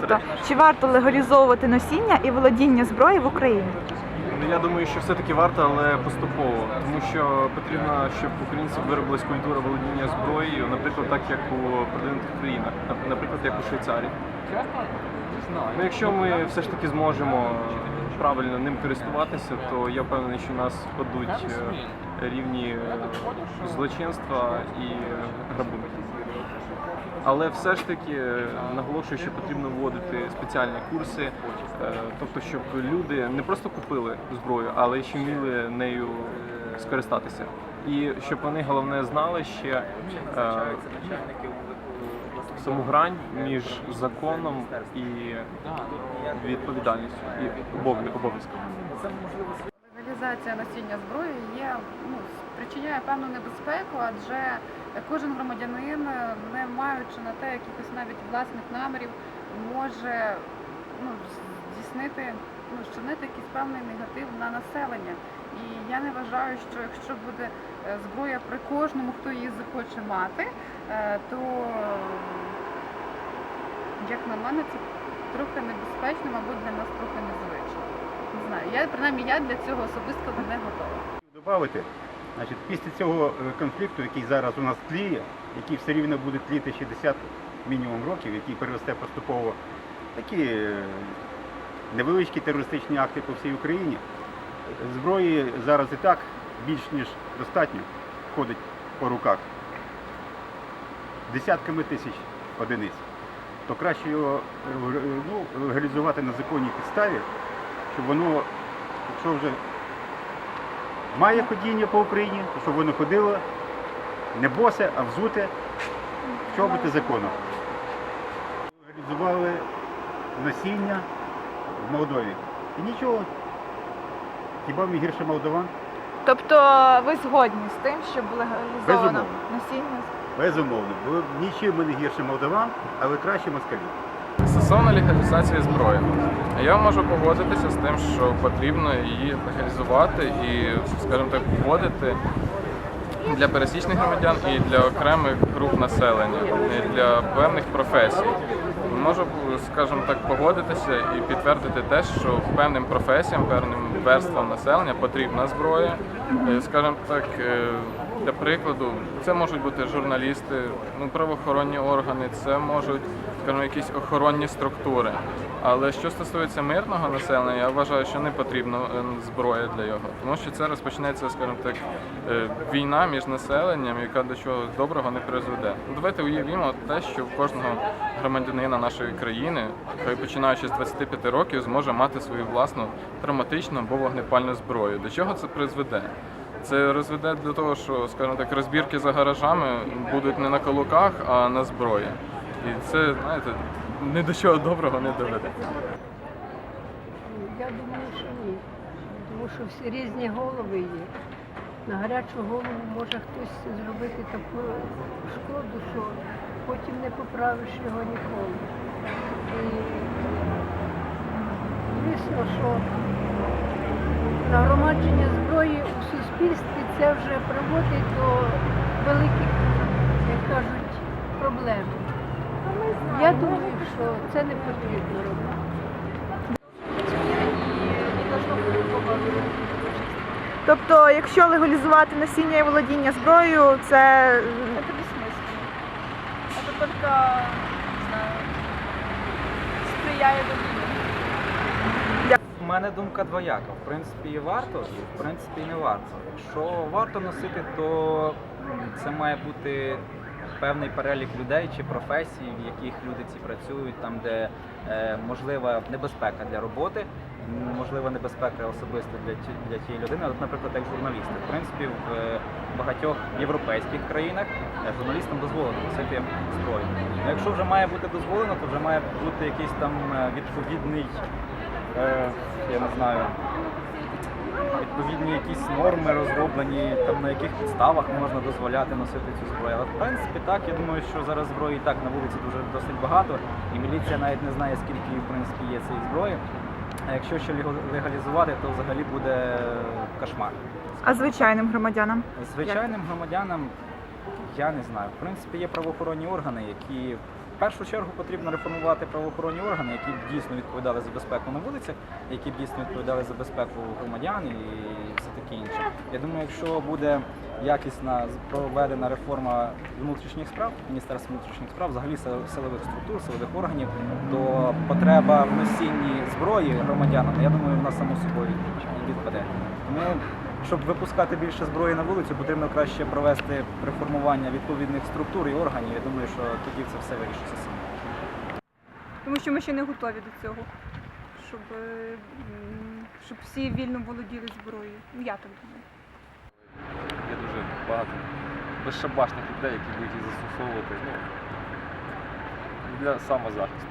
Тобто, чи варто легалізовувати носіння і володіння зброї в Україні? Ну, я думаю, що все-таки варто, але поступово, тому що потрібно, щоб в українців виробилась культура володіння зброєю, наприклад, так як у продвинутих країнах, наприклад, як у Швейцарії. Ну, якщо ми все ж таки зможемо правильно ним користуватися, то я впевнений, що нас впадуть е, рівні е, злочинства і грабунки. Але все ж таки е, наголошую, що потрібно вводити спеціальні курси, е, тобто, щоб люди не просто купили зброю, але ще вміли нею скористатися. І щоб вони головне знали ще е, саму грань між законом і відповідальністю і обов- обов'язком. Легалізація носіння зброї є ну спричиняє певну небезпеку, адже кожен громадянин, не маючи на те якихось навіть власних намірів, може ну, здійснити, ну, вчинити якийсь певний негатив на населення. І я не вважаю, що якщо буде е, зброя при кожному, хто її захоче мати, е, то як на мене, це трохи небезпечно, мабуть, для нас трохи незвично. Знаю. Я принаймні я для цього особисто не готова. Добавити, значить, після цього е, конфлікту, який зараз у нас тліє, який все рівно буде тліти 60 мінімум років, який переросте поступово такі е, невеличкі терористичні акти по всій Україні, зброї зараз і так більш ніж достатньо ходить по руках десятками тисяч одиниць. То краще його е, ну, легалізувати на законній підставі, щоб воно, якщо вже має ходіння по Україні, то щоб воно ходило не босе, а взуте в чоботи законом. Реалізували насіння в Молдові. І нічого. Хіба ми гірше молдаван? Тобто ви згодні з тим, щоб легалізовано Безумовно. носіння? Безумовно. Бо нічим ми не гірше молдаван, але краще москалів. Стосовно легалізації зброї, я можу погодитися з тим, що потрібно її легалізувати і, скажімо так, вводити для пересічних громадян і для окремих груп населення, і для певних професій. Можу, скажімо так, погодитися і підтвердити те, що певним професіям, певним верствам населення потрібна зброя. скажем Скажімо так, е, для прикладу, це можуть бути журналісти, ну, правоохоронні органи, це можуть, скажімо, якісь охоронні структури. Але що стосується мирного населення, я вважаю, що не потрібна е, зброя для його, тому що це розпочнеться, скажімо так, е, війна між населенням, яка до чого доброго не призведе. Ну, Давайте уявімо те, що кожного громадянина нашої країни, починаючи з 25 років, зможе мати свою власну травматичну або вогнепальну зброю. До чого це призведе? Це розведе до того, що, скажімо так, розбірки за гаражами будуть не на калуках, а на зброї. І це, знаєте, ні до чого доброго не доведе. Я думаю, що ні. Тому що всі різні голови є. На гарячу голову може хтось зробити таку шкоду, що потім не поправиш його ніколи. І звісно, що нагромадження зброї у суспільстві це вже приводить до великих, як кажуть, проблем Я думаю, що це не потрібно робити. Тобто, якщо легалізувати носіння і володіння зброєю, це Это бессмысленно. Это только, не знаю, сприяє до У мене думка двояка. В принципі, і варто, і в принципі, і не варто. Якщо варто носити, то м, це має бути певний перелік людей чи професій, в яких люди ці працюють, там, де е, можлива небезпека для роботи, можлива небезпека особисто для, для тієї людини, От, наприклад, як журналісти. В принципі, в е, багатьох європейських країнах е, журналістам дозволено носити зброю. Ну, якщо вже має бути дозволено, то вже має бути якийсь там відповідний я не знаю, відповідні якісь норми розроблені, там на яких підставах можна дозволяти носити цю зброю. Але в принципі так, я думаю, що зараз зброї і так на вулиці дуже досить багато, і міліція навіть не знає, скільки в принципі є цієї зброї. А якщо ще легалізувати, то взагалі буде кошмар. а звичайним громадянам. Звичайним громадянам я не знаю. В принципі, є правоохоронні органи, які першу чергу потрібно реформувати правоохоронні органи, які б дійсно відповідали за безпеку на вулицях, які б дійсно відповідали за безпеку громадян і все таке інше. Я думаю, якщо буде якісна проведена реформа внутрішніх справ, Міністерства внутрішніх справ, взагалі силових структур, силових органів, то потреба в носінні зброї громадянам, я думаю, вона само собою відпаде. Тому щоб випускати більше зброї на вулицю, потрібно краще провести реформування відповідних структур і органів. Я думаю, що тоді це все вирішиться само. тому що ми ще не готові до цього, щоб, е, щоб всі вільно володіли зброєю. Ну я так думаю. Є дуже багато безшабашних людей, які будуть їх застосовувати ну, для самозахисту.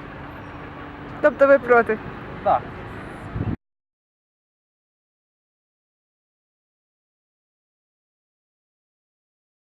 Тобто ви проти? Так,